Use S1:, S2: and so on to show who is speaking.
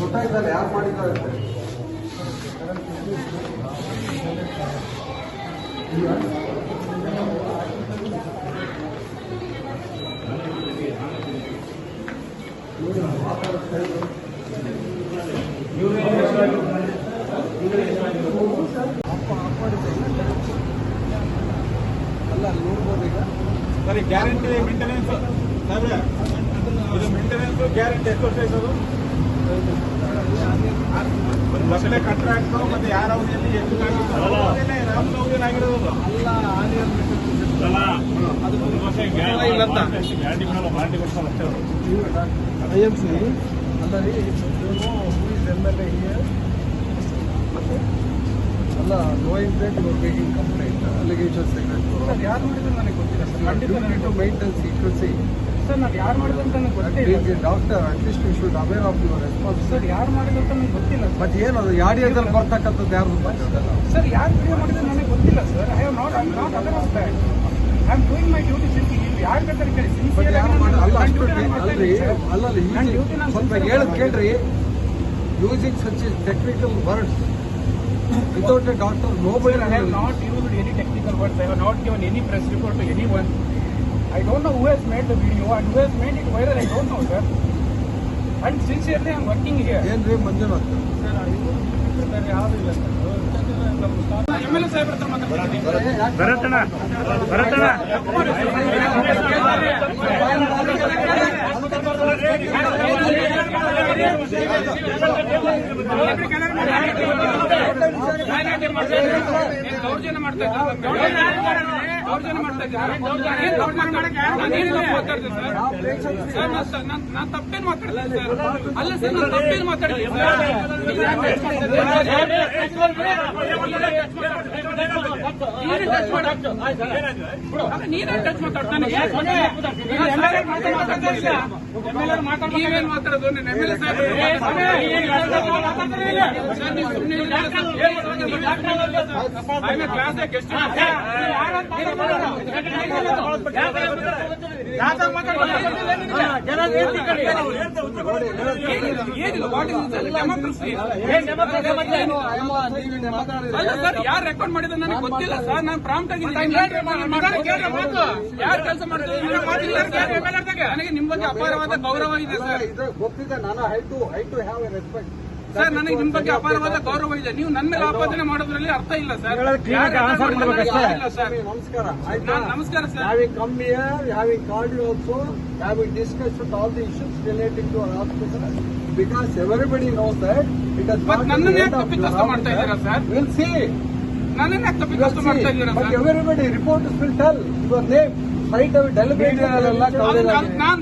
S1: ಗೊತ್ತಾಯ್ತಲ್ಲ ಯಾರು ಮಾಡಿದ್ದಾರೆ. ಅಲ್ಲ ಅಲ್ಲಿ ನೋಡ್ಬೋದು ಈಗ
S2: ಸರಿ ಗ್ಯಾರಂಟಿ ಮೇಂಟೆನೆನ್ಸ್ ಇದು ಮೇಂಟೆನೆನ್ಸ್ ಗ್ಯಾರಂಟಿ ಎಷ್ಟು ವರ್ಷ ಒಂದು ವರ್ಷದ ಕಾಂಟ್ರಾಕ್ಟ್ ಮತ್ತೆ ಯಾರ ಅವಧಿಯಲ್ಲಿ ಎಷ್ಟು ರಾಮನವಧಿಯಲ್ಲಿ ಆಗಿರೋದು.
S1: ಅಲ್ಲ ಆನಿಯನ್
S2: ಅದು ಒಂದು ವರ್ಷ ಗ್ಯಾರಂಟಿ ಮಾಡಲ್ಲ ಗ್ಯಾರಂಟಿ ಕೊಡ್ತಾರೆ ಅಷ್ಟೇ ಅವರು.
S1: I M C? ಅಲ್ಲ ರೀ ಎಂ ಎಲ್ ಎ ಅಲ್ಲ knowing that your making complaint allegation secretary
S3: ಯಾರು ಮಾಡಿದ್ರು ನನಗೆ ಗೊತ್ತಿಲ್ಲ ಸರ್. ಖಂಡಿತ
S1: ಟು ಮೇಂಟೈನ್ ಸೀಕ್ರೆಸಿ
S3: ಸರ್ ನಾನು ಯಾರು ಮಾಡಿದ್ರು ಅಂತ ಗೊತ್ತಿಲ್ಲ
S1: doctor at least you should aware of your response
S3: sir ಯಾರು ಮಾಡಿದ್ರು ಅಂತ ನನಗೆ ಗೊತ್ತಿಲ್ಲ
S1: ಬಟ್ ಏನು ಅದು ಯಾಡಿಯದಲ್ಲಿ ಬರ್ತಕ್ಕಂಥದ್ದು ಯಾರು
S3: ಸರ್ ಯಾರು ವಿಡಿಯೋ ಮಾಡಿದ್ರು ನನಗೆ ಗೊತ್ತಿಲ್ಲ sir I have not I not of I am doing my duty ನೀವು ಯಾರು ಬೇಕಾದ್ರೆ ಕೇಳಿ ಸಿನ್ಸಿಯರ್
S1: ಅಲ್ಲ ಅಷ್ಟು ಅಲ್ಲಲ್ಲಿ
S3: ನನ್ನ duty ನಾನು
S1: ಸ್ವಲ್ಪ ಕೇಳ್ರಿ. Using such technical words without a doctor noble
S3: Sir, I have not any any technical words. I have not given any press report to anyone. I don't know who has made the video and who has made it viral. I don't know, sir. And sincerely, I'm am working here.
S1: ಏನ್ರಿ Manjunath
S3: M L A ಸಾಹೇಬ್ರ ಹತ್ರ ಮಾತಾಡ್ತೀನಿ
S2: ಭರತಣ್ಣ ಭರತಣ್ಣ
S3: ದೌರ್ಜನ್ಯ ಮಾಡ್ತಾ ಇದ್ದಾರೆ ನಾನು ತಪ್ಪೇನು ಮಾತಾಡ್ತೀನಿ sir. ಅಲ್ಲ ಸರ್ ನಾನು ತಪ್ಪೇನು ಮಾತಾಡ್ತೀನಿ ನೀನೇ ಟಚ್ ಮಾತಾಡ್ತಾನೆ ನೀವೇನ್ ಮಾತಾಡೋದು ನೀನು ಎಂ ಎಲ್ ಎ ಸರ್ ನೀವು ಸುಮ್ಮನೆ ಆಮೇಲೆ ಕ್ಲಾಸ್ ಅಲ್ಲ ಸರ್ ಯಾರು ರೆಕಾರ್ಡ್ ಮಾಡಿದ್ರು ನನಗೆ? ಗೊತ್ತಿಲ್ಲ ಸರ್ ನಾನು ಪ್ರಾಂಪ್ಟ್ ಆಗಿ ಯಾರು ಕೆಲಸ ಮಾಡಿದ್ರು ನನಗೆ ನಿಮ್ಮ ಬಗ್ಗೆ ಅಪಾರವಾದ ಗೌರವ ಇದೆ ಸರ್
S1: ಇದು ಗೊತ್ತಿದೆ ನಾನು high to high to have a respect
S3: sir ನನಗೆ ನಿಮ್ ಬಗ್ಗೆ ಅಪಾರವಾದ ಗೌರವ ಇದೆ ನೀವು ನನ್ನ ಮೇಲೆ ಆಪಾದನೆ ಮಾಡೋದ್ರಲ್ಲಿ ಅರ್ಥ ಇಲ್ಲ ಸರ್ ಇಲ್ಲ ಸರ್
S1: ನಮಸ್ಕಾರ ಆಯ್ತಾ
S3: ನಮಸ್ಕಾರ sir
S1: having come here, having called you also, having discussed all the issues relating to our hospital, because everybody knows that it has
S3: ಮತ್ತ್
S1: not
S3: ನನ್ನನ್ನ ಯಾಕೆ ತಪ್ಪಿತಸ್ಥ ಮಾಡ್ತಾ ಇದ್ದೀರಾ ಸರ್?
S1: We'll see.
S3: ನನ್ನನ್ನ ಯಾಕೆ ತಪ್ಪಿತಸ್ಥ ಮಾಡ್ತಾ. ಇದ್ದೀರಾ ಸರ್ ನಾನ್